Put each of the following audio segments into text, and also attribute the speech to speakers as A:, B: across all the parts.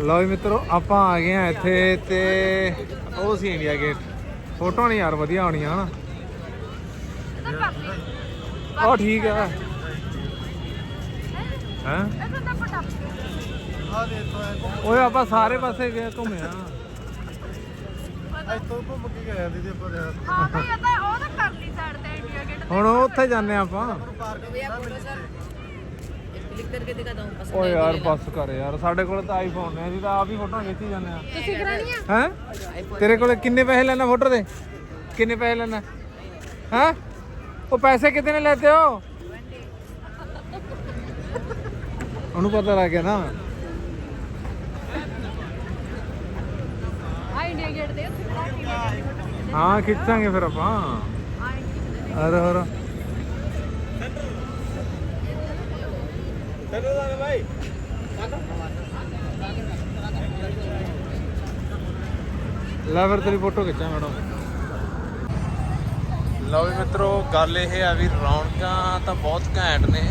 A: ਲਓ ਜੀ ਮਿੱਤਰੋ ਆਪਾਂ ਆ ਗਏ ਆ ਇੱਥੇ ਤੇ ਉਹ ਸੀ ਇੰਡੀਆ ਗੇਟ ਫੋਟੋ ਨਹੀਂ ਯਾਰ ਵਧੀਆ ਆਉਣੀਆਂ ਹਨਾ। ਉਹ ਠੀਕ ਆ। ਹੈ?
B: ਆ ਦੇ ਤੋਂ
A: ਓਏ ਆਪਾਂ ਸਾਰੇ ਪਾਸੇ ਗਏ ਘੁੰਮੇ ਆ।
B: ਇੱਥੋਂ ਘੁੰਮ ਕੇ ਗਏ ਦੀਦੀ ਆਪਾਂ ਯਾਰ।
C: ਹਾਂ ਬਈ ਇਹ ਤਾਂ ਉਹ ਤਾਂ ਕਰ ਲਈ ਸਾਈਡ ਤੇ ਇੰਡੀਆ ਗੇਟ
A: ਹੁਣ ਉਹ ਉੱਥੇ ਜਾਂਦੇ ਆ ਆਪਾਂ।
D: ਕਲਿੱਕ ਕਰਕੇ
A: ਦਿਖਾ ਦਊਂ ਪਸੰਦ ਕਰ ਯਾਰ ਸਾਡੇ ਕੋਲ ਤਾਂ ਆਈਫੋਨ ਨੇ ਅਸੀਂ ਤਾਂ ਆਪ ਹੀ ਫੋਟੋਆਂ ਖਿੱਚੀ ਜਾਂਦੇ ਆ।
C: ਤੁਸੀਂ ਕਰਾਣੀ
A: ਹੈ? ਤੇਰੇ ਕੋਲ ਕਿੰਨੇ ਪੈਸੇ ਲੈਣਾ ਫੋਟੋ ਦੇ? ਕਿੰਨੇ ਪੈਸੇ ਲੈਣਾ? ਹੈ? ਉਹ ਪੈਸੇ ਕਿਤੇ ਨੇ ਲੈਤੇ ਹੋ ਉਹਨੂੰ ਪਤਾ ਲੱਗ ਗਿਆ ਨਾ। ਹਾਂ ਖਿੱਚਾਂਗੇ ਫਿਰ ਆਪਾਂ। ਅਰੇ ਹੋਰ। ਲੈ ਫਿਰ ਤੇਰੀ ਫੋਟੋ ਖਿੱਚਾਂ ਮੈਡਮ। ਲਓ ਵੀ ਮਿੱਤਰੋ, ਗੱਲ ਇਹ ਆ ਵੀ ਰੌਣਕਾਂ ਤਾਂ ਬਹੁਤ ਘੈਂਟ ਨੇ।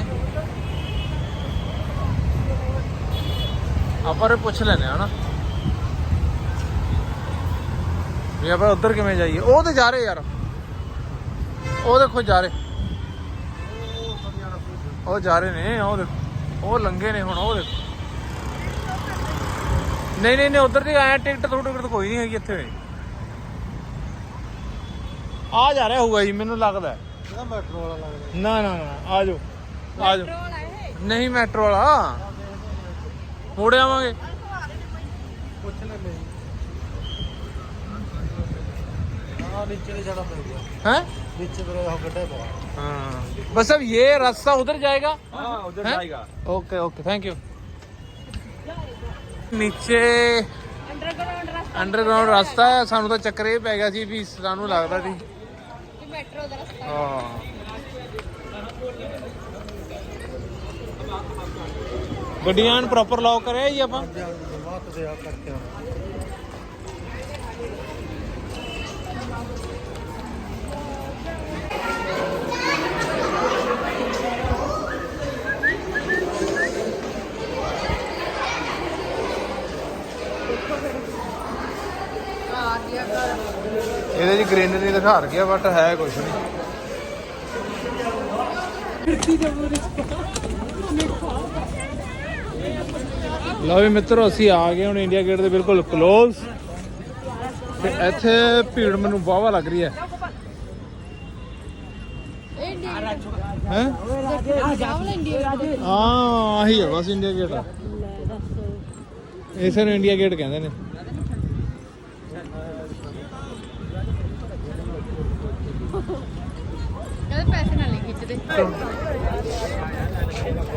A: ਆਪਾਂ ਰੇ ਪੁੱਛ ਲੈਨੇ ਆ ਵੀ ਆਪਾਂ ਉੱਧਰ ਕਿਵੇਂ ਜਾਈਏ? ਉਹ ਤੇ ਜਾ ਰਹੇ ਯਾਰ। ਉਹ ਦੇਖੋ, ਜਾ ਰਹੇ। ਉਹ ਜਾ ਰਹੇ ਨੇ, ਉਹ ਦੇਖੋ। ਉਹ ਲੰਗੇ ਨੇ ਹੁਣ ਉਹ ਦੇਖੋ। ਨਹੀਂ ਨਹੀਂ ਨਹੀਂ ਉਧਰ ਦੀ ਆਇਆ ਟਿਕਟ ਤੁਹਾਡੇ ਕੋਲ ਕੋਈ ਨਹੀਂ ਹੈਗੀ ਇੱਥੇ। ਆ ਜਾ ਰਿਹਾ ਹੋਊਗਾ ਜੀ ਮੈਨੂੰ ਲੱਗਦਾ
B: ਨਾ
A: ਨਾ ਨਾ ਨਾ ਆ ਜਾਓ ਆ ਜਾਓ। ਨਹੀਂ ਮੈਟਰੋ ਵਾਲਾ? ਮੋੜ ਆਵਾਂਗੇ।
B: ਆ ਨੀਚੇ ਦੇ ਜਾਣਾ ਪੈਂਦਾ ਹੈ?
A: ਨੀਚੇ
B: ਦੇ ਹੋ ਗੱਡੇ ਪਾ है
A: हाँ बस अब ये रास्ता उधर जाएगा
B: हाँ उधर
A: हैं? ओके ओके थैंक यू ਨੀਚੇ
C: ਅੰਡਰਗਰਾਉਂਡ ਰਸਤਾ
A: ਅੰਡਰਗਰਾਉਂਡ ਰਸਤਾ ਹੈ ਸਾਨੂੰ ਤਾਂ ਚੱਕਰ ਇਹ ਪੈ ਗਿਆ ਸੀ ਵੀ ਸਾਨੂੰ ਲੱਗਦਾ ਸੀ
C: ਕਿ ਮੈਟਰੋ ਦਾ ਰਸਤਾ
A: ਹਾਂ ਗੱਡੀਆਂ ਨੂੰ ਪ੍ਰੋਪਰ ਲੌਕ ਕਰਿਆ ਜੀ ਆਪਾਂ
B: जमात से आप करते
A: ਇਹਦੇ 'ਚ ਗ੍ਰੀਨਰੀ ਦਿਖਾ ਰਖਿਆ ਬਟ ਹੈ ਕੁਝ ਨਹੀਂ ਲਓ ਵੀ ਮਿੱਤਰੋ, ਅਸੀਂ ਆ ਗਏ ਹੁਣ ਇੰਡੀਆ ਗੇਟ ਦੇ ਬਿਲਕੁਲ ক্লোਜ਼ ਤੇ ਇੱਥੇ ਭੀੜ ਮੈਨੂੰ ਵਾਹਵਾ ਲੱਗ ਰਹੀ ਹੈ। ਹੈ? ਹਾਂ, ਆਹੀ ਹੈ ਬਸ ਇੰਡੀਆ ਗੇਟ ਇਸੇ ਨੂੰ ਇੰਡੀਆ ਗੇਟ ਕਹਿੰਦੇ ਨੇ।
C: ਕਹਿੰਦੇ ਪੈਸੇ ਨਾਲ ਨਹੀਂ ਖਿੱਚਦੇ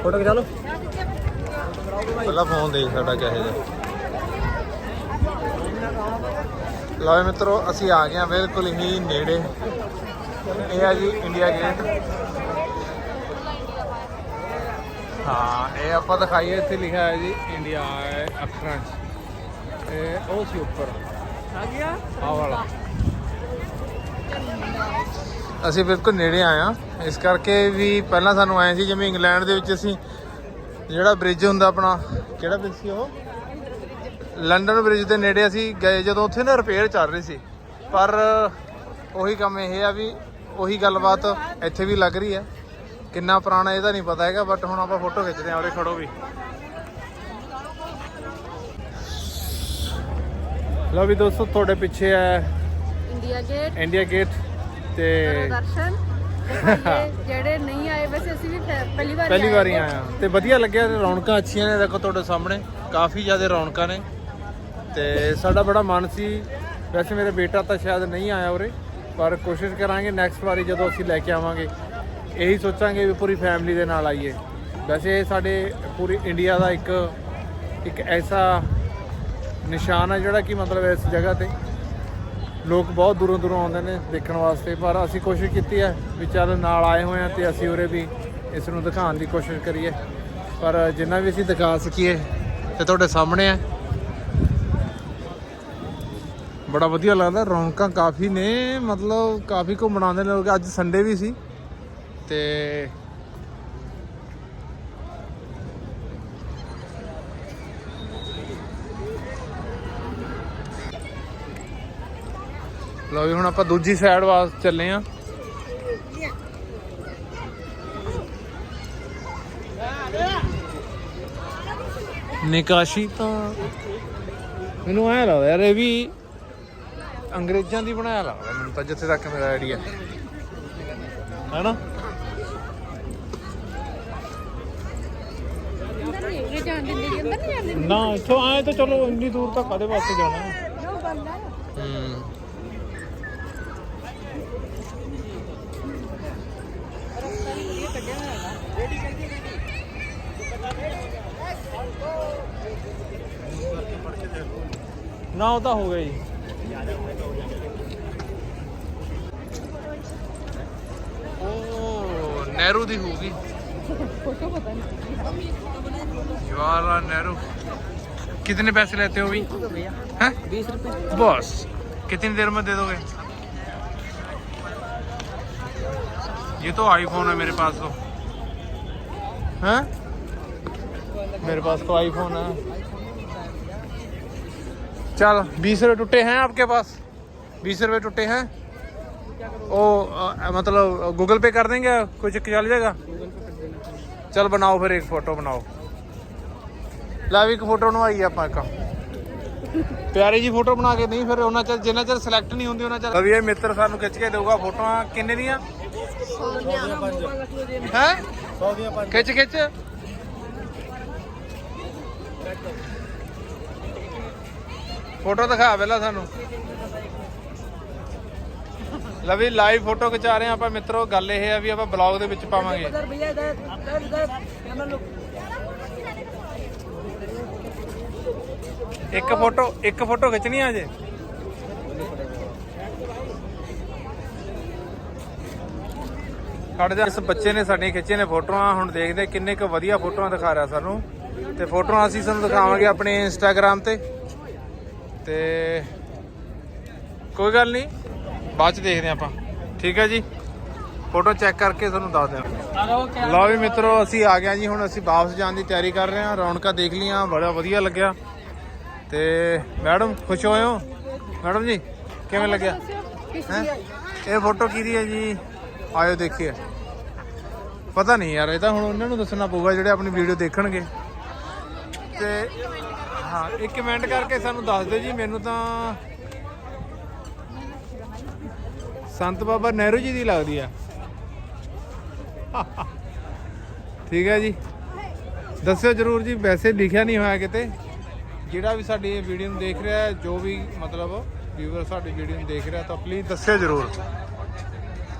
A: ਫੋਟੋ ਖਿਚਾ ਲਓ। ਪਹਿਲਾਂ ਫੋਨ ਦੇਖ ਸਾਡਾ ਕਿਹੋ ਜਿਹਾ। ਲਓ ਮਿੱਤਰੋ ਅਸੀਂ ਆ ਗਏ ਹਾਂ ਬਿਲਕੁਲ ਹੀ ਨੇੜੇ। ਇਹ ਆ ਜੀ ਇੰਡੀਆ ਗੇਟ ਹਾਂ ਇਹ ਆਪਾਂ ਦਿਖਾਈਏ ਇੱਥੇ ਲਿਖਿਆ ਹੈ ਜੀ ਇੰਡੀਆ ਅੱਖਰਾਂ 'ਚ। ਇਹ ਉਹ ਸੀ ਉੱਪਰ। ਆ ਗਿਆ। ਆ ਵਾਲਾ। ਅਸੀਂ ਬਿਲਕੁਲ ਨੇੜੇ ਆਏ ਹਾਂ। ਇਸ ਕਰਕੇ ਵੀ ਪਹਿਲਾਂ ਸਾਨੂੰ ਆਏ ਸੀ ਜਿਵੇਂ ਇੰਗਲੈਂਡ ਦੇ ਵਿੱਚ ਅਸੀਂ ਜਿਹੜਾ ਬ੍ਰਿਜ ਹੁੰਦਾ ਆਪਣਾ ਕਿਹੜਾ ਬ੍ਰਿਜ ਸੀ ਉਹ? ਲੰਡਨ ਬ੍ਰਿਜ ਦੇ ਨੇੜੇ ਅਸੀਂ ਗਏ ਜਦੋਂ ਉੱਥੇ ਨਾ ਰਿਪੇਅਰ ਚੱਲ ਰਹੀ ਸੀ। ਪਰ ਉਹੀ ਕੰਮ ਇਹ ਆ ਵੀ ਉਹੀ ਗੱਲਬਾਤ ਇੱਥੇ ਵੀ ਲੱਗ ਰਹੀ ਹੈ। ਕਿੰਨਾ ਪੁਰਾਣਾ ਇਹਦਾ ਨਹੀਂ ਪਤਾ ਹੈਗਾ ਬਟ ਹੁਣ ਆਪਾਂ ਫੋਟੋ ਖਿੱਚਦੇ ਹਾਂ ਉਰੇ ਖੜੋ ਵੀ। ਲਓ ਵੀ ਦੋਸਤੋ ਤੁਹਾਡੇ ਪਿੱਛੇ ਹੈ
C: ਇੰਡੀਆ ਗੇਟ
A: ਇੰਡੀਆ ਗੇਟ ਤੇ
C: ਦਰਸ਼ਨ। ਜਿਹੜੇ ਨਹੀਂ ਆਏ ਵੈਸੇ ਅਸੀਂ ਵੀ ਪਹਿ- ਪਹਿਲੀ ਵਾਰ
A: ਪਹਿਲੀ ਵਾਰੀ ਆਇਆ ਤੇ ਵਧੀਆ ਲੱਗਿਆ ਤੇ ਰੌਣਕਾਂ ਅੱਛੀਆਂ ਨੇ ਦੇਖੋ ਤੁਹਾਡੇ ਸਾਹਮਣੇ। ਕਾਫੀ ਜ਼ਿਆਦਾ ਰੌਣਕਾਂ ਨੇ। ਤੇ ਸਾਡਾ ਬੜਾ ਮਨ ਸੀ। ਵੈਸੇ ਮੇਰਾ ਬੇਟਾ ਤਾਂ ਸ਼ਾਇਦ ਨਹੀਂ ਆਇਆ ਉਰੇ ਪਰ ਕੋਸ਼ਿਸ਼ ਕਰਾਂਗੇ ਨੈਕਸਟ ਵਾਰੀ ਜਦੋਂ ਅਸੀਂ ਲੈ ਕੇ ਆਵਾਂਗੇ। ਇਹੀ ਸੋਚਾਂਗੇ ਵੀ ਪੂਰੀ ਫੈਮਿਲੀ ਦੇ ਨਾਲ ਆਈਏ। ਵੈਸੇ ਇਹ ਸਾਡੇ ਪੂਰੀ ਇੰਡੀਆ ਦਾ ਇੱਕ ਇੱਕ ਐਸਾ ਨਿਸ਼ਾਨ ਹੈ ਜਿਹੜਾ ਕਿ ਮਤਲਬ ਇਸ ਜਗ੍ਹਾ ਤੇ ਲੋਕ ਬਹੁਤ ਦੂਰੋਂ ਦੂਰੋਂ ਆਉਂਦੇ ਨੇ ਦੇਖਣ ਵਾਸਤੇ, ਪਰ ਅਸੀਂ ਕੋਸ਼ਿਸ਼ ਕੀਤੀ ਹੈ ਵੀ ਚੱਲ ਨਾਲ ਆਏ ਹੋਏ ਆ ਤੇ ਅਸੀਂ ਉਰੇ ਵੀ ਇਸ ਨੂੰ ਦਿਖਾਉਣ ਦੀ ਕੋਸ਼ਿਸ਼ ਕਰੀਏ। ਪਰ ਜਿੰਨਾ ਵੀ ਅਸੀਂ ਦਿਖਾ ਸਕੀਏ ਤੇ ਤੁਹਾਡੇ ਸਾਹਮਣੇ ਹੈ। ਬੜਾ ਵਧੀਆ ਲੱਗਦਾ, ਰੌਣਕਾਂ ਕਾਫੀ ਨੇ, ਮਤਲਬ ਕਾਫੀ ਘੁੰਮਣ ਆਉਂਦੇ ਨੇ ਲੋਕ ਅੱਜ ਸੰਡੇ ਵੀ ਸੀ ਤੇ ਲਓ ਵੀ ਹੁਣ ਆਪਾਂ ਦੂਜੀ ਸਾਈਡ ਵਾਸ ਚੱਲੇ ਆ। ਨਿਕਾਸ਼ੀ ਤਾਂ ਮੈਨੂੰ ਐ ਲੱਗਦਾ ਯਾਰ ਇਹ ਵੀ ਅੰਗਰੇਜ਼ਾਂ ਦੀ ਬਣਾਇਆ ਲੱਗਦਾ ਮੈਨੂੰ ਤਾਂ ਜਿੱਥੇ ਤੱਕ ਮੇਰਾ ਆਈਡੀਆ ਹੈਨਾ? ਨਾ ਇੱਥੋਂ ਆਏ ਤਾਂ ਚਲੋ ਇੰਨੀ ਦੂਰ ਤੱਕ ਕਾਦੇ ਵਾਸਤੇ ਜਾਣਾ? ਹੈ
C: ਜੋ ਗੱਲ ਹੈ
A: ਹੂੰ ਨਾ ਉਹ ਤਾਂ ਹੋ ਗਿਆ ਜੀ ਉਹ ਨਹਿਰੂ ਦੀ ਹੋਊਗੀ
C: ਫੋਟੋ ਪਤਾ ਨਹੀਂ
A: जवाहरलाल नेहरू कितने पैसे लेते हो अभी हैं बीस रुपए बस कितनी देर में दे दोगे ये तो आईफोन है मेरे पास तो हैं मेरे पास तो आईफोन है चल बीस रुपए टूटे हैं आपके पास बीस रुपए टूटे हैं ओ अ, मतलब गूगल पे कर देंगे कुछ चल जाएगा चल बनाओ फिर एक फोटो बनाओ ਲੈ ਵੀ ਇੱਕ ਫੋਟੋ ਬਣਵਾਈ ਆਪਾਂ ਇੱਕ ਪਿਆਰੀ ਜੀ ਫੋਟੋ ਬਣਾ ਕੇ ਨਹੀਂ ਫਿਰ ਉਹਨਾਂ ਚਿਰ ਜਿੰਨਾ ਚਿਰ ਸਿਲੈਕਟ ਨਹੀਂ ਹੁੰਦੀ ਉਹਨਾਂ ਚਿਰ ਵੀ ਇਹ ਮਿੱਤਰ ਸਾਨੂੰ ਖਿੱਚ ਕੇ ਦੇਊਗਾ ਫੋਟੋਆਂ ਕਿੰਨੇ ਦੀਆਂ ਹੈ
B: 100 ਦੀਆਂ ਪੰਜ
A: ਖਿੱਚ ਖਿੱਚ ਫੋਟੋ ਦਿਖਾ ਪਹਿਲਾਂ ਸਾਨੂੰ। ਲਵੀ ਲਾਈਵ ਫੋਟੋ ਖਿਚਾ ਰਹੇ ਆਪਾਂ ਮਿੱਤਰੋ ਗੱਲ ਇਹ ਹੈ ਵੀ ਆਪਾਂ ਬਲੌਗ ਦੇ ਵਿੱਚ ਪਾਵਾਂਗੇ। ਇੱਕ ਫੋਟੋ ਇੱਕ ਫੋਟੋ ਖਿੱਚਣੀ ਆ ਜੇ ਖੜ ਜਾ ਇਸ ਬੱਚੇ ਨੇ ਸਾਡੀਆਂ ਖਿੱਚੀਆਂ ਨੇ ਫੋਟੋਆਂ ਹੁਣ ਦੇਖਦੇ ਕਿੰਨੇ ਕੁ ਵਧੀਆ ਫੋਟੋਆਂ ਦਿਖਾ ਰਿਹਾ ਸਾਨੂੰ। ਤੇ ਫੋਟੋਆਂ ਅਸੀਂ ਤੁਹਾਨੂੰ ਦਿਖਾਵਾਂਗੇ ਆਪਣੇ ਇੰਸਟਾਗ੍ਰam ਤੇ। ਤੇ ਕੋਈ ਗੱਲ ਨਹੀਂ, ਬਾਅਦ ਚ ਦੇਖਦੇ ਹਾਂ ਆਪਾਂ। ਠੀਕ ਹੈ ਜੀ? ਫੋਟੋ ਚੈੱਕ ਕਰਕੇ ਤੁਹਾਨੂੰ ਦੱਸ ਦਿਆਂ ਲਓ ਵੀ ਮਿੱਤਰੋ, ਅਸੀਂ ਆ ਗਏ ਜੀ, ਹੁਣ ਅਸੀਂ ਵਾਪਸ ਜਾਣ ਦੀ ਤਿਆਰੀ ਕਰ ਰਹੇ ਹਾਂ। ਰੌਣਕਾਂ ਦੇਖ ਲਈਆਂ, ਬੜਾ ਵਧੀਆ ਲੱਗਿਆ। ਤੇ ਮੈਡਮ, ਖੁਸ਼ ਹੋਏ ਹੋ ਮੈਡਮ ਜੀ, ਕਿਵੇਂ ਲੱਗਿਆ? ਹੈਂ? ਇਹ ਫੋਟੋ ਕਿਹਦੀ ਹੈ ਜੀ? ਆਇਓ ਦੇਖੀਏ। ਪਤਾ ਨਹੀਂ ਯਾਰ, ਇਹ ਤਾਂ ਹੁਣ ਉਹਨਾਂ ਨੂੰ ਦੱਸਣਾ ਪਊਗਾ ਜਿਹੜੇ ਆਪਣੀ ਵੀਡੀਓ ਦੇਖਣਗੇ। ਤੇ ਹਾਂ, ਇੱਕ ਕਮੈਂਟ ਕਰਕੇ ਸਾਨੂੰ ਦੱਸ ਦਿਓ ਜੀ, ਮੈਨੂੰ ਤਾਂ ਸੰਤ ਬਾਬਾ ਨਹਿਰੂ ਜੀ ਦੀ ਲੱਗਦੀ ਆ। ਠੀਕ ਹੈ ਜੀ। ਦੱਸਿਓ ਜਰੂਰ ਜੀ, ਵੈਸੇ ਲਿਖਿਆ ਨਹੀਂ ਹੋਇਆ ਕਿਤੇ। ਜਿਹੜਾ ਵੀ ਸਾਡੀ ਇਹ ਵੀਡੀਓ ਨੂੰ ਦੇਖ ਰਿਹਾ, ਜੋ ਵੀ ਮਤਲਬ ਵੀਵਰ ਸਾਡੀ ਵੀਡੀਓ ਨੂੰ ਦੇਖ ਰਿਹਾ, ਤਾਂ ਪਲੀਜ਼ ਦੱਸਿਓ ਜਰੂਰ।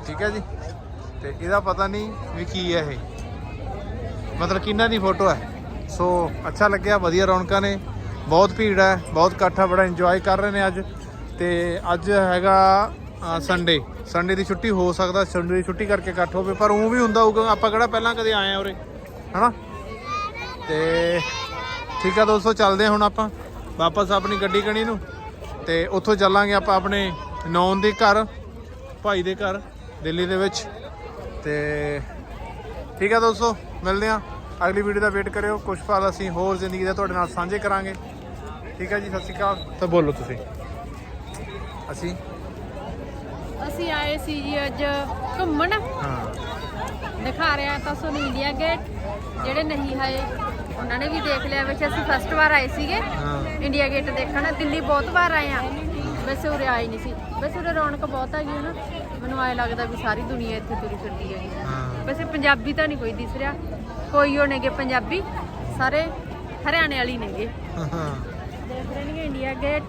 A: ਠੀਕ ਹੈ ਜੀ। ਤੇ ਇਹਦਾ ਪਤਾ ਨਹੀਂ ਵੀ ਕੀ ਹੈ ਇਹ। ਮਤਲਬ ਕਿੰਨਾ ਦੀ ਫੋਟੋ ਹੈ। ਸੋ ਅੱਛਾ ਲੱਗਿਆ, ਵਧੀਆ ਰੌਣਕਾਂ ਨੇ। ਬਹੁਤ ਭੀੜ ਹੈ, ਬਹੁਤ ਇਕੱਠਾ ਬੜਾ ਇੰਜੋਏ ਕਰ ਰਹੇ ਨੇ ਅੱਜ। ਤੇ ਅੱਜ ਹੈਗਾ ਸੰਡੇ ਸੰਡੇ ਦੀ ਛੁੱਟੀ ਹੋ ਸਕਦਾ ਸੰਡੇ ਦੀ ਛੁੱਟੀ ਕਰਕੇ ਇਕੱਠ ਹੋਵੇ, ਪਰ ਉਹ ਵੀ ਹੁੰਦਾ ਹੋਊਗਾ, ਆਪਾਂ ਕਿਹੜਾ ਪਹਿਲਾਂ ਕਦੇ ਆਏ ਆ ਉਰੇ, ਹਨਾ? ਤੇ ਠੀਕ ਆ ਦੋਸਤੋ, ਚੱਲਦੇ ਹਾਂ ਹੁਣ ਆਪਾਂ, ਵਾਪਸ ਆਪਣੀ ਗੱਡੀ ਕਣੀ ਨੂੰ। ਤੇ ਉੱਥੋਂ ਚੱਲਾਂਗੇ ਆਪਾਂ ਆਪਣੇ ਨੌਨ ਦੇ ਘਰ, ਭਾਈ ਦੇ ਘਰ, ਦਿੱਲੀ ਦੇ ਵਿੱਚ। ਤੇ ਠੀਕ ਆ ਦੋਸਤੋ, ਮਿਲਦੇ ਆ ਅਗਲੀ ਵੀਡੀਓ ਦਾ ਵੇਟ ਕਰਿਓ ਕੁਝ ਪਲ ਅਸੀਂ ਹੋਰ ਜ਼ਿੰਦਗੀ ਦਾ ਤੁਹਾਡੇ ਨਾਲ ਸਾਂਝੇ ਕਰਾਂਗੇ। ਠੀਕ ਆ ਜੀ ਸਤਿ ਸ਼੍ਰੀ ਅਕਾਲ। ਤਾਂ ਬੋਲੋ ਤੁਸੀਂ। ਅਸੀਂ?
C: ਅਸੀਂ ਆਏ ਸੀ ਜੀ ਅੱਜ ਘੁੰਮਣ।
A: ਹਾਂ।
C: ਦਿਖਾ ਰਿਹਾ ਤਾਂ ਤੁਹਾਨੂੰ ਇੰਡੀਆ ਗੇਟ ਜਿਹੜੇ ਨਹੀਂ ਆਏ ਉਹਨਾਂ ਨੇ ਵੀ ਦੇਖ ਲਿਆ ਵੈਸੇ ਅਸੀਂ ਫਸਟ ਵਾਰ ਆਏ ਸੀਗੇ।
A: ਹਾਂ।
C: ਇੰਡੀਆ ਗੇਟ ਦੇਖਣ ਦਿੱਲੀ ਬਹੁਤ ਵਾਰ ਆਏ ਆ ਵੈਸੇ ਉਰੇ ਆਏ ਨਹੀਂ ਸੀ। ਵੈਸੇ ਉਰੇ ਰੌਣਕ ਬਹੁਤ ਹੈਗੀ ਹੈ ਨਾ। ਮੈਨੂੰ ਆਏ ਲੱਗਦਾ ਵੀ ਸਾਰੀ ਦੁਨੀਆ ਇੱਥੇ ਤੁਰੀ ਫਿਰਦੀ ਹੈਗੀ
A: ਹਾਂ।
C: ਵੈਸੇ ਪੰਜਾਬੀ ਤਾਂ ਨਹੀਂ ਕੋਈ ਦਿਸ ਰਿਹਾ। ਕੋਈ ਉਹ ਨੇਗੇ ਪੰਜਾਬੀ। ਸਾਰੇ ਹਰਿਆਣੇ ਵਾਲੀ ਨੇਗੇ।
A: ਹਾਂ।
C: ਦੇਖ ਰਹੇ ਨੇ ਇੰਡੀਆ ਗੇਟ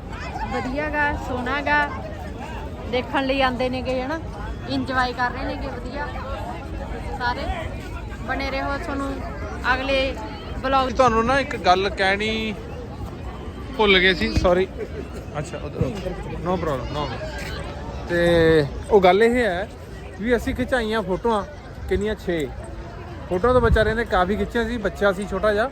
C: ਵਧੀਆਗਾ ਸੋਹਣਾਗਾ ਦੇਖਣ ਲਈ ਆਉਂਦੇ ਨੇਗੇ, ਹਨਾ? ਇੰਜੋਏ ਕਰ ਰਹੇ ਨੇਗੇ, ਵਧੀਆ। ਸਾਰੇ ਬਣੇ ਰਹੋ ਤੁਹਾਨੂੰ ਅਗਲੇ ਬਲੌਗ
A: ਤੁਹਾਨੂੰ ਨਾ ਇੱਕ ਗੱਲ ਕਹਿਣੀ ਭੁੱਲ ਗਏ ਸੀ ਸੌਰੀ ਅੱਛਾ ਨੋ ਪ੍ਰੋਬਲਮ ਨੋ ਤੇ ਉਹ ਗੱਲ ਇਹ ਹੈ ਵੀ ਅਸੀਂ ਖਿਚਾਈਆਂ ਫੋਟੋਆਂ ਕਿੰਨੀਆਂ 6 ਫੋਟੋਆਂ ਤਾਂ ਵਿਚਾਰੇ ਨੇ ਕਾਫੀ ਖਿੱਚੀਆਂ ਸੀ, ਬੱਚਾ ਸੀ, ਛੋਟਾ ਜਿਹਾ।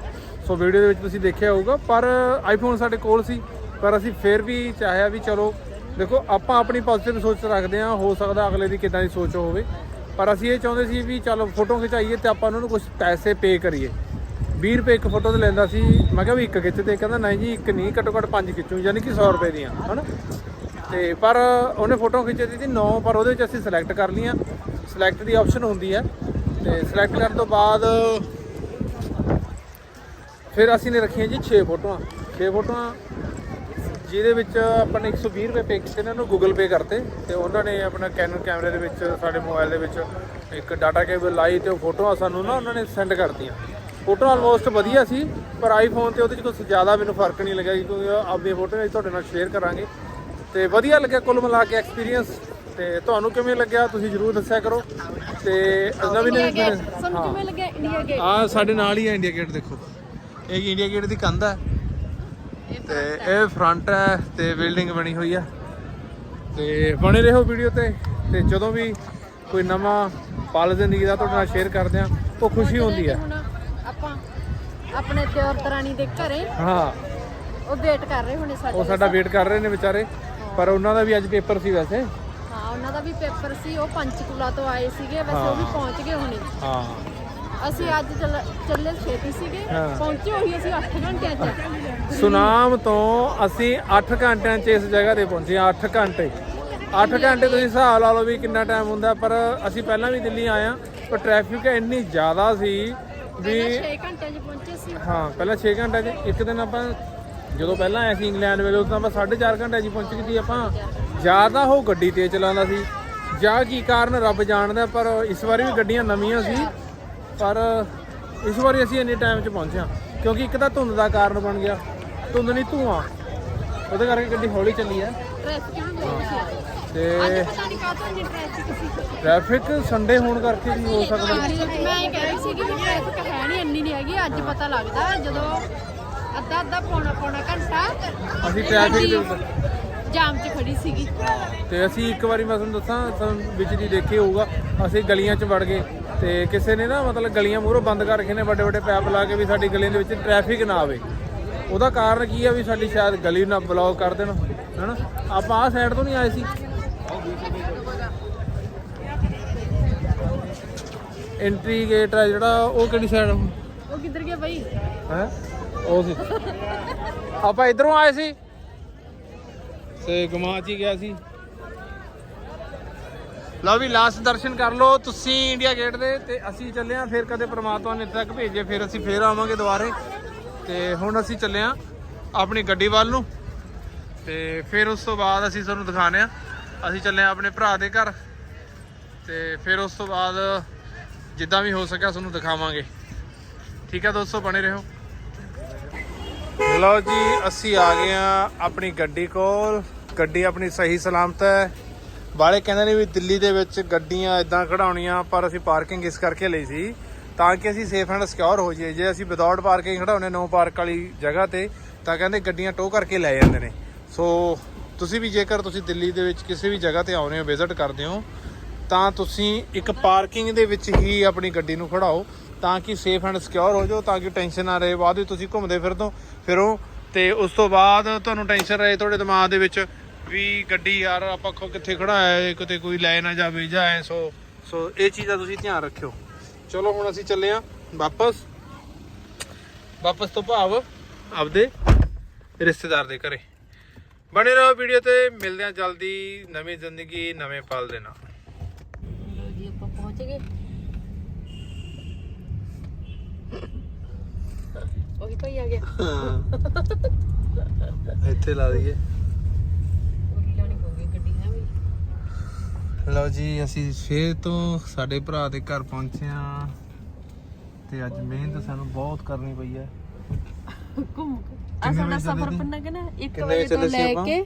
A: ਸੋ ਵੀਡੀਓ ਦੇ ਵਿੱਚ ਤੁਸੀਂ ਦੇਖਿਆ ਹੋਊਗਾ, ਪਰ ਆਈਫੋਨ ਸਾਡੇ ਕੋਲ ਸੀ, ਪਰ ਅਸੀਂ ਫਿਰ ਵੀ ਚਾਹਿਆ ਵੀ ਚਲੋ, ਦੇਖੋ, ਆਪਾਂ ਆਪਣੀ ਪੋਜ਼ਿਟਿਵ ਸੋਚ ਰੱਖਦੇ ਹਾਂ, ਹੋ ਸਕਦਾ ਅਗਲੇ ਦੀ ਕਿਦਾਂ ਦੀ ਸੋਚ ਹੋਵੇ, ਪਰ ਅਸੀਂ ਇਹ ਚਾਹੁੰਦੇ ਸੀ ਵੀ ਚਲੋ ਫੋਟੋ ਖਿਚਾਈਏ ਤੇ ਆਪਾਂ ਉਹਨਾਂ ਨੂੰ ਕੁਝ ਪੈਸੇ ਪੇ ਕਰੀਏ। 20 ਰੁਪਏ ਇੱਕ ਫੋਟੋ ਤੇ ਲੈਂਦਾ ਸੀ, ਮੈਂ ਕਿਹਾ ਵੀ ਇੱਕ ਖਿੱਚ ਤੇ, ਕਹਿੰਦਾ ਨਹੀਂ ਜੀ, ਇੱਕ ਨਹੀਂ, ਘੱਟੋ ਘੱਟ ਪੰਜ ਖਿੱਚੂ, ਯਾਨੀ ਕਿ 100 ਰੁਪਏ ਦੀਆਂ, ਹਨਾ? ਤੇ ਪਰ ਉਹਨੇ ਫੋਟੋ ਖਿੱਚੀ ਦਿੱਤੀ ਸੀ 9 ਪਰ ਉਹਦੇ ਵਿੱਚ ਅਸੀਂ ਸਿਲੈਕਟ ਕਰ ਲਈਆਂ। ਸਿਲੈਕਟ ਦੀ ਆਪਸ਼ਨ ਹੁੰਦੀ ਹੈ, ਤੇ ਸਿਲੈਕਟ ਕਰਨ ਤੋਂ ਬਾਅਦ ਫਿਰ ਅਸੀਂ ਨੇ ਰੱਖੀਆਂ ਜੀ 6 ਫੋਟੋਆਂ। 6 ਫੋਟੋਆਂ ਜਿਹਦੇ ਵਿੱਚ ਆਪਾਂ ਨੇ 120 ਰੁਪਏ ਪੇ ਕੀਤੇ ਨੇ ਉਹਨੂੰ ਗੂਗਲ ਪੇ ਕਰਤੇ ਤੇ ਉਹਨਾਂ ਨੇ ਆਪਣਾ ਕੈਨਨ ਕੈਮਰੇ ਦੇ ਵਿੱਚ ਸਾਡੇ ਮੋਬਾਈਲ ਦੇ ਵਿੱਚ ਇੱਕ ਡਾਟਾ ਕੇਬਲ ਲਾਈ ਤੇ ਉਹ ਫੋਟੋਆਂ ਸਾਨੂੰ ਨਾ ਉਹਨਾਂ ਨੇ ਸੈਂਡ ਕਰਤੀਆਂ। ਫੋਟੋ ਆਲਮੋਸਟ ਵਧੀਆ ਸੀ ਪਰ ਆਈਫੋਨ ਤੇ ਉਹਦੇ 'ਚ ਕੁਝ ਜ਼ਿਆਦਾ ਮੈਨੂੰ ਫ਼ਰਕ ਨਹੀਂ ਲੱਗਿਆ ਕਿਉਂਕਿ ਆਪਣੀਆਂ ਫੋਟੋਆਂ ਅਸੀਂ ਤੁਹਾਡੇ ਨਾਲ ਸ਼ੇਅਰ ਕਰਾਂਗੇ। ਤੇ ਵਧੀਆ ਲੱਗਿਆ ਕੁੱਲ ਮਿਲਾ ਕੇ ਐਕਸਪੀਰੀਅੰਸ ਤੇ ਤੁਹਾਨੂੰ ਕਿਵੇਂ ਲੱਗਿਆ ਤੁਸੀਂ ਜਰੂਰ ਦੱਸਿਆ ਕਰੋ। ਤੇ ਨਵੀਂ
C: ਗੇਟ ਤੁਹਾਨੂੰ ਕਿਵੇਂ ਲੱਗਿਆ ਇੰਡੀਆ ਗੇਟ
A: ਆ ਸਾਡੇ ਨਾਲ ਹੀ ਹੈ ਇੰਡੀਆ ਗੇਟ ਦੇਖੋ। ਇਹ ਇੰਡੀਆ ਗੇਟ ਦੀ ਕੰਧ ਹੈ ਤੇ ਇਹ ਫਰੰਟ ਹੈ ਤੇ ਬਿਲਡਿੰਗ ਬਣੀ ਹੋਈ ਆ। ਤੇ ਬਣੇ ਰਹੋ ਵੀਡੀਓ ਤੇ। ਤੇ ਜਦੋਂ ਵੀ ਕੋਈ ਨਵਾਂ ਪਲ ਜ਼ਿੰਦਗੀ ਦਾ ਤੁਹਾਡੇ ਨਾਲ ਸ਼ੇਅਰ ਕਰਦੇ ਆ ਉਹ ਖੁਸ਼ੀ ਹੁੰਦੀ
C: ਹੁਣ ਆਪਾਂ ਆਪਣੇ ਦਿਓਰ ਦਰਾਣੀ ਦੇ ਘਰੇ
A: ਹਾਂ।
C: ਉਹ ਵੇਟ ਕਰ ਰਹੇ ਹੋਣੇ ਸਾਡੇ
A: ਉਹ ਸਾਡਾ ਵੇਟ ਕਰ ਰਹੇ ਨੇ ਵਿਚਾਰੇ। ਪਰ ਉਹਨਾਂ ਦਾ ਵੀ ਅੱਜ ਪੇਪਰ ਸੀ ਵੈਸੇ।
C: ਹਾਂ ਉਹਨਾਂ ਦਾ ਵੀ ਪੇਪਰ ਸੀ ਉਹ ਪੰਚਕੂਲਾ ਤੋਂ ਆਏ ਸੀਗੇ ਵੈਸੇ ਉਹ ਵੀ। ਪਹੁੰਚ ਗਏ ਹੋਣੇ।
A: ਹਾਂ।
C: ਅਸੀਂ ਅੱਜ ਚੱਲ- ਚੱਲੇ ਛੇਤੀ ਸੀਗੇ
A: ਹਾਂ।
C: ਪਹੁੰਚੇ ਹੋਈ ਅਸੀਂ 8 ਘੰਟਿਆਂ ਚ।
A: ਸੁਨਾਮ ਤੋਂ ਅਸੀਂ 8 ਘੰਟਿਆਂ 'ਚ ਇਸ ਜਗ੍ਹਾ ਤੇ ਪਹੁੰਚੇ 8 ਘੰਟੇ। 8 ਘੰਟੇ ਤੁਸੀਂ ਹਿਸਾਬ ਲਾ ਲਓ ਵੀ ਕਿੰਨਾ ਟਾਈਮ ਹੁੰਦਾ ਪਰ ਅਸੀਂ ਪਹਿਲਾਂ ਵੀ ਦਿੱਲੀ ਆਏ ਆ ਪਰ ਟ੍ਰੈਫਿਕ ਇੰਨੀ ਜ਼ਿਆਦਾ ਸੀ ਵੀ
C: ਪਹਿਲਾਂ 6 ਘੰਟਿਆਂ ਚ ਪਹੁੰਚੇ ਸੀ।
A: ਹਾਂ ਪਹਿਲਾਂ 6 ਘੰਟੇ 'ਚ ਇੱਕ ਦਿਨ ਆਪਾਂ ਜਦੋਂ ਪਹਿਲਾਂ ਆਏ ਸੀ ਇੰਗਲੈਂਡ ਵੇਲੇ ਉਦੋਂ ਆਪਾਂ 4.5 ਘੰਟੇ 'ਚ ਹੀ ਪਹੁੰਚ ਗਏ ਸੀ ਆਪਾਂ ਜ਼ਿਆਦਾ ਉਹ ਗੱਡੀ ਤੇਜ਼ ਚਲਾਉਂਦਾ ਸੀ ਜਾਂ ਕੀ ਕਾਰਨ ਰੱਬ ਜਾਣਦਾ ਪਰ ਇਸ ਵਾਰੀ ਵੀ ਗੱਡੀਆਂ ਨਵੀਆਂ ਸੀ ਪਰ ਇਸ ਵਾਰੀ ਅਸੀਂ ਇੰਨੇ ਟਾਈਮ 'ਚ ਪਹੁੰਚੇ ਹਾਂ ਕਿਉਂਕਿ ਇੱਕ ਤਾਂ ਧੁੰਦ ਦਾ ਕਾਰਨ ਬਣ ਗਿਆ ਧੁੰਦ ਨਹੀਂ ਧੂਆਂ। ਉਹਦੇ ਕਰਕੇ ਗੱਡੀ ਹੌਲੀ ਚੱਲੀ ਹੈ।
C: ਟ੍ਰੈਫਿਕ
A: ਤੇ ਸੰਡੇ ਹੋਣ ਕਰਕੇ ਵੀ ਹੋ ਸਕਦਾ।
C: ਮੈਂ ਇਹ ਕਹਿ ਰਹੀ ਸੀ ਕਿ ਟ੍ਰੈਫਿਕ ਹੈ ਨਹੀਂ ਇੰਨੀ ਨਹੀਂ ਹੈਗੀ। ਅੱਜ ਪਤਾ ਲੱਗਦਾ ਜਦੋਂ ਅੱਧਾ ਅੱਧਾ ਪੌਣਾ ਪੌਣਾ ਘੰਟਾ
A: ਅਸੀਂ ਟ੍ਰੈਫਿਕ ਦੇ
C: ਗੱਡੀ ਜਾਮ 'ਚ ਖੜੀ ਸੀਗੀ।
A: ਤੇ ਅਸੀਂ ਇੱਕ ਵਾਰੀ ਮੈਂ ਤੁਹਾਨੂੰ ਦੱਸਾਂ ਤੁਹਾਨੂੰ ਵਿੱਚ ਦੀ ਦੇਖੇ ਹੋਊਗਾ ਅਸੀਂ ਗਲੀਆਂ 'ਚ ਵੜ ਗਏ। ਤੇ ਕਿਸੇ ਨੇ ਨਾ ਮਤਲਬ ਗਲੀਆਂ ਮੂਹਰੋਂ ਬੰਦ ਕਰ ਰੱਖੇ ਨੇ ਵੱਡੇ ਵੱਡੇ ਪੈਪ ਲਾ ਕੇ ਵੀ ਸਾਡੀ ਗਲੀਆਂ ਦੇ ਵਿੱਚ ਟ੍ਰੈਫਿਕ ਨਾ ਆਵੇ। ਉਹਦਾ ਕਾਰਨ ਕੀ ਆ ਵੀ ਸਾਡੀ ਸ਼ਾਇਦ ਗਲੀ ਨਾ ਬਲੌਕ ਕਰ ਦੇਣ ਹਨਾ? ਆਪਾਂ ਆਹ ਸਾਈਡ ਤੋਂ ਨਹੀਂ ਆਏ ਸੀ। ਐਂਟਰੀ ਗੇਟ ਆ ਜਿਹੜਾ ਉਹ ਕਿਹੜੀ ਸਾਈਡ
C: ਉਹ ਕਿੱਧਰ ਗਿਆ ਬਈ?
A: ਹੈ? ਉਹ ਸੀ। ਆਪਾਂ ਇਧਰੋਂ ਆਏ ਸੀ। ਤੇ ਗਮਾਚ ਹੀ ਗਿਆ ਸੀ। ਲਓ ਵੀ ਲਾਸਟ ਦਰਸ਼ਨ ਕਰ ਲਓ ਤੁਸੀਂ ਇੰਡੀਆ ਗੇਟ ਦੇ ਤੇ ਅਸੀਂ ਚੱਲੇ ਆਂ ਫਿਰ ਕਦੇ ਪ੍ਰਮਾਤਮਾ ਨੇ ਇੱਥੇ ਤੱਕ ਭੇਜੇ, ਫਿਰ ਅਸੀਂ ਫੇਰ ਆਵਾਂਗੇ ਦੁਬਾਰੇ। ਤੇ ਹੁਣ ਅਸੀਂ ਚੱਲੇ ਆਂ ਆਪਣੀ ਗੱਡੀ ਵੱਲ ਨੂੰ। ਤੇ ਫਿਰ ਉਸ ਤੋਂ ਬਾਅਦ ਅਸੀਂ ਤੁਹਾਨੂੰ ਦਿਖਾਣੇ ਆ ਅਸੀਂ ਚੱਲੇ ਆਂ ਆਪਣੇ ਭਰਾ ਦੇ ਘਰ। ਤੇ ਫਿਰ ਉਸ ਤੋਂ ਬਾਅਦ ਜਿੱਦਾਂ ਵੀ ਹੋ ਸਕਿਆ ਤੁਹਾਨੂੰ ਦਿਖਾਵਾਂਗੇ। ਠੀਕ ਹੈ ਦੋਸਤੋ, ਬਣੇ ਰਹੋ। ਲਓ ਜੀ, ਅਸੀਂ ਆ ਗਏ ਆ ਆਪਣੀ ਗੱਡੀ ਕੋਲ। ਗੱਡੀ ਆਪਣੀ ਸਹੀ ਸਲਾਮਤ ਹੈ। ਵਾਲੇ ਕਹਿੰਦੇ ਨੇ ਵੀ ਦਿੱਲੀ ਦੇ ਵਿੱਚ ਗੱਡੀਆਂ ਇਦਾਂ ਖੜਾਉਣੀਆਂ, ਪਰ ਅਸੀਂ ਪਾਰਕਿੰਗ ਇਸ ਕਰਕੇ ਲਈ ਸੀ ਤਾਂ ਕਿ ਅਸੀਂ ਸੇਫ ਐਂਡ ਸਿਕਿਉਰ ਹੋ ਜਾਈਏ। ਜੇ ਅਸੀਂ ਵਿਦਆਊਟ ਪਾਰਕਿੰਗ ਖੜਾਉਨੇ ਨੋ ਪਾਰਕ ਵਾਲੀ ਜਗ੍ਹਾ ਤੇ, ਤਾਂ ਕਹਿੰਦੇ ਗੱਡੀਆਂ ਟੋ ਕਰਕੇ ਲੈ ਜਾਂਦੇ ਨੇ। ਸੋ ਤੁਸੀਂ ਵੀ ਜੇਕਰ ਤੁਸੀਂ ਦਿੱਲੀ ਦੇ ਵਿੱਚ ਕਿਸੇ ਵੀ ਜਗ੍ਹਾ ਤੇ ਆਉਨੇ ਹੋ ਵਿਜ਼ਿਟ ਕਰਦੇ ਹੋ, ਤਾਂ ਤੁਸੀਂ ਇੱਕ ਪਾਰਕਿੰਗ ਦੇ ਵਿੱਚ ਹੀ ਆਪਣੀ ਗੱਡੀ ਨੂੰ ਖੜਾਓ, ਤਾਂ ਕਿ ਸੇਫ ਐਂਡ ਸਿਕਿਉਰ ਹੋ ਜਾਓ, ਤਾਂ ਕਿ ਟੈਨਸ਼ਨ ਨਾ ਰਹੇ। ਬਾਅਦ ਵਿੱਚ ਤੁਸੀਂ ਘੁੰਮਦੇ ਫਿਰਦੋ ਫਿਰੋ, ਤੇ ਉਸ ਤੋਂ ਬਾਅਦ ਤੁਹਾਨੂੰ ਟੈਨਸ਼ਨ ਰਹੇ, ਤੁਹਾਡੇ ਦਿਮਾਗ ਦੇ ਵਿੱਚ ਵੀ ਗੱਡੀ ਯਾਰ ਆਪਾਂ ਖੋ ਕਿੱਥੇ ਖੜਾਇਆ ਹੈ ਕਿਤੇ ਕੋਈ ਲੈ ਨਾ ਜਾਵੇ ਜਾਂ ਐ ਸੋ ਸੋ ਇਹ ਚੀਜ਼ ਦਾ ਤੁਸੀਂ ਧਿਆਨ ਰੱਖਿਓ। ਚਲੋ ਹੁਣ ਅਸੀਂ ਚੱਲੇ ਆਂ ਵਾਪਸ। ਵਾਪਸ ਤੋਂ ਭਾਵ ਆਪਦੇ ਰਿਸ਼ਤੇਦਾਰ ਦੇ ਘਰੇ। ਬਣੇ ਰਹੋ ਵੀਡੀਓ ਤੇ ਮਿਲਦੇ ਆਂ ਜਲਦੀ ਨਵੀਂ ਜ਼ਿੰਦਗੀ ਨਵੇਂ ਪਲ ਦੇ ਨਾਲ।
C: ਲਓ ਜੀ ਆਪਾਂ ਪਹੁੰਚ ਗਏ। ਉਹੀ ਭਾਈ ਆ ਗਿਆ।
A: ਇੱਥੇ ਲਾ ਦਈਏ
C: ਉਹੀ ਲੈਣੀ ਪਊਗੀ ਗੱਡੀ ਹੈ ਵੀ
A: ਲਓ ਜੀ ਅਸੀਂ ਫੇਰ ਤੋਂ ਸਾਡੇ ਭਰਾ ਦੇ ਘਰ ਪਹੁੰਚੇ ਆ ਤੇ ਅੱਜ ਮਿਹਨਤ ਸਾਨੂੰ ਬਹੁਤ ਕਰਨੀ ਪਈ ਹੈ।
C: ਘੁੰਮ ਕੇ। ਆ
A: ਕਿੰਨੇ
C: ਸਾਡਾ
A: ਵਜੇ ਚੱਲੇ
C: ਸਫ਼ਰ
A: ਸੀ?
C: ਪੰਨਾ ਕਿ ਨਾ 1
A: ਕਿੰਨੇ
C: ਵਜੇ
A: ਵਜੇ
C: ਤੋਂ
A: ਚੱਲੇ ਸੀ
C: ਲੈ
A: ਆਪਾਂ?
C: ਕੇ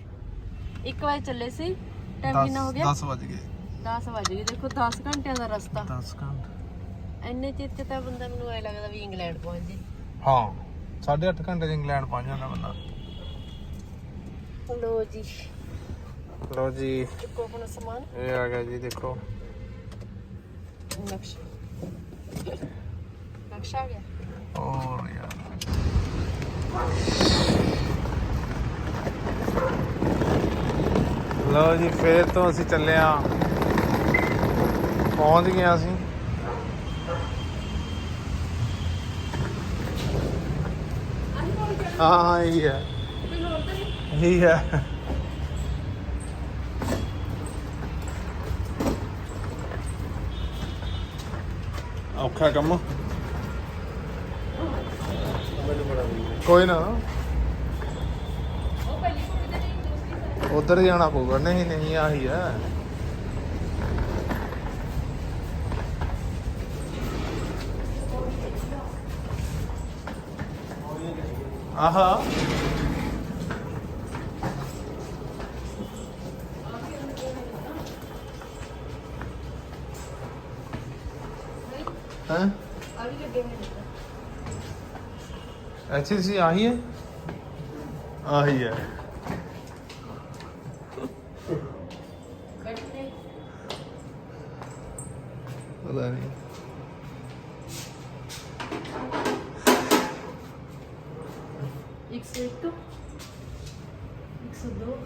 C: 1 ਵਜੇ ਚੱਲੇ ਸੀ ਟਾਈਮ ਕਿੰਨਾ ਹੋ ਗਿਆ?
A: 10 ਵਜ ਗਏ।
C: 10 ਵਜ ਗਏ। ਦੇਖੋ 10 ਘੰਟਿਆਂ ਦਾ ਰਸਤਾ।
A: 10 ਘੰਟੇ।
C: ਇੰਨੇ ਚਿਰ ਚ ਤਾਂ ਬੰਦਾ ਮੈਨੂੰ ਐ ਲੱਗਦਾ ਵੀ ਇੰਗਲੈਂਡ ਪਹੁੰਚ ਜੇ।
A: ਹਾਂ 8.5 ਘੰਟੇ ਚ ਇੰਗਲੈਂਡ ਪਹੁੰਚ ਜਾਂਦਾ ਬੰਦਾ।
C: ਲੋ ਜੀ।
A: ਲਓ ਜੀ।
C: ਚੁੱਕੋ ਆਪਣਾ ਸਮਾਨ।
A: ਇਹ ਆ ਗਿਆ ਜੀ ਦੇਖੋ।
C: ਨਕਸ਼ਾ। ਨਕਸ਼ਾ ਆ ਗਿਆ।
A: ਓ ਯਾਰ। ਲਓ ਜੀ ਫੇਰ ਤੋਂ ਅਸੀਂ ਚੱਲੇ ਆ। ਪਹੁੰਚ ਗਏ ਅਸੀਂ। ਹਾਂ ਹਾਂ ਇਹੀ ਹੈ। ਇਹੀ ਹੈ। ਔਖਾ ਕੰਮ। ਕੋਈ ਨਾ। ਉਧਰ ਜਾਣਾ ਪਊਗਾ। ਨਹੀਂ ਨਹੀਂ ਆਹੀ ਹੈ ਆਹਾ। ਹਾਂ? ਅੱਛੀ ਸੀ ਆਹੀ ਹੈ? ਆਹੀ ਹੈ। ਪਤਾ ਨਹੀਂ।
C: ਇੱਕ ਸੌ ਇੱਕ ਇੱਕ ਸੌ ਦੋ।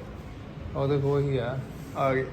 A: ਉਹ ਦੇਖੋ ਉਹੀ ਆ। ਆ ਗਏ।